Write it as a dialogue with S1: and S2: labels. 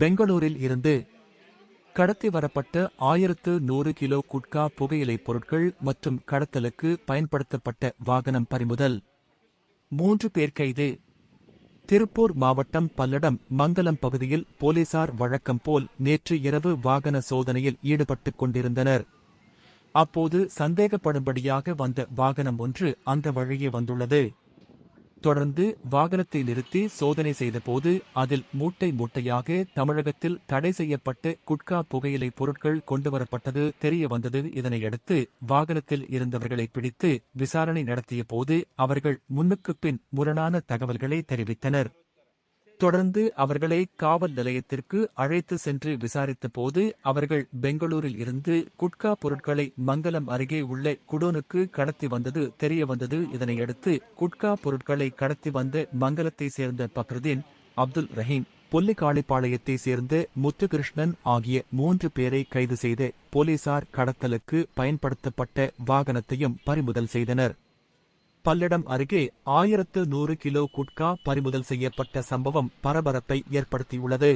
S1: பெங்களூரில் இருந்து கடத்தி வரப்பட்ட ஆயிரத்து நூறு கிலோ குட்கா புகையிலைப் பொருட்கள் மற்றும் கடத்தலுக்கு பயன்படுத்தப்பட்ட வாகனம் பறிமுதல். மூன்று பேர் கைது. திருப்பூர் மாவட்டம் பல்லடம் மங்கலம் பகுதியில் போலீசார் வழக்கம் போல் நேற்று இரவு வாகன சோதனையில் ஈடுபட்டுக் கொண்டிருந்தனர். அப்போது சந்தேகப்படும்படியாக வந்த வாகனம் ஒன்று அந்த வழியே வந்துள்ளது. தொடர்ந்து வாகனத்தை நிறுத்தி சோதனை செய்தபோது அதில் மூட்டை மூட்டையாக தமிழகத்தில் தடை செய்யப்பட்ட குட்கா புகையிலை பொருட்கள் கொண்டுவரப்பட்டது தெரிய வந்தது இதனையடுத்து வாகனத்தில் இருந்தவர்களை பிடித்து விசாரணை நடத்திய போது அவர்கள் முன்னுக்குப் பின் முரணான தகவல்களை தெரிவித்தனர். தொடர்ந்து அவர்களை காவல் நிலையத்திற்கு அழைத்து சென்று விசாரித்தபோது அவர்கள் பெங்களூரில் இருந்து குட்கா பொருட்களை மங்கலம் அருகே உள்ள குடோனுக்கு கடத்தி வந்தது தெரிய வந்தது. இதனையடுத்து குட்கா பொருட்களை கடத்தி வந்த மங்கலத்தை சேர்ந்த பக்ருதீன் அப்துல் ரஹீம் பொல்லிக்காளிப்பாளையத்தை சேர்ந்த முத்துகிருஷ்ணன் ஆகிய மூன்று பேரை கைது செய்து போலீசார் கடத்தலுக்கு பயன்படுத்தப்பட்ட வாகனத்தையும் பறிமுதல் செய்தனர். பல்லடம் அருகே ஆயிரத்து நூறு கிலோ குட்கா பறிமுதல் செய்யப்பட்ட சம்பவம் பரபரப்பை ஏற்படுத்தியுள்ளது.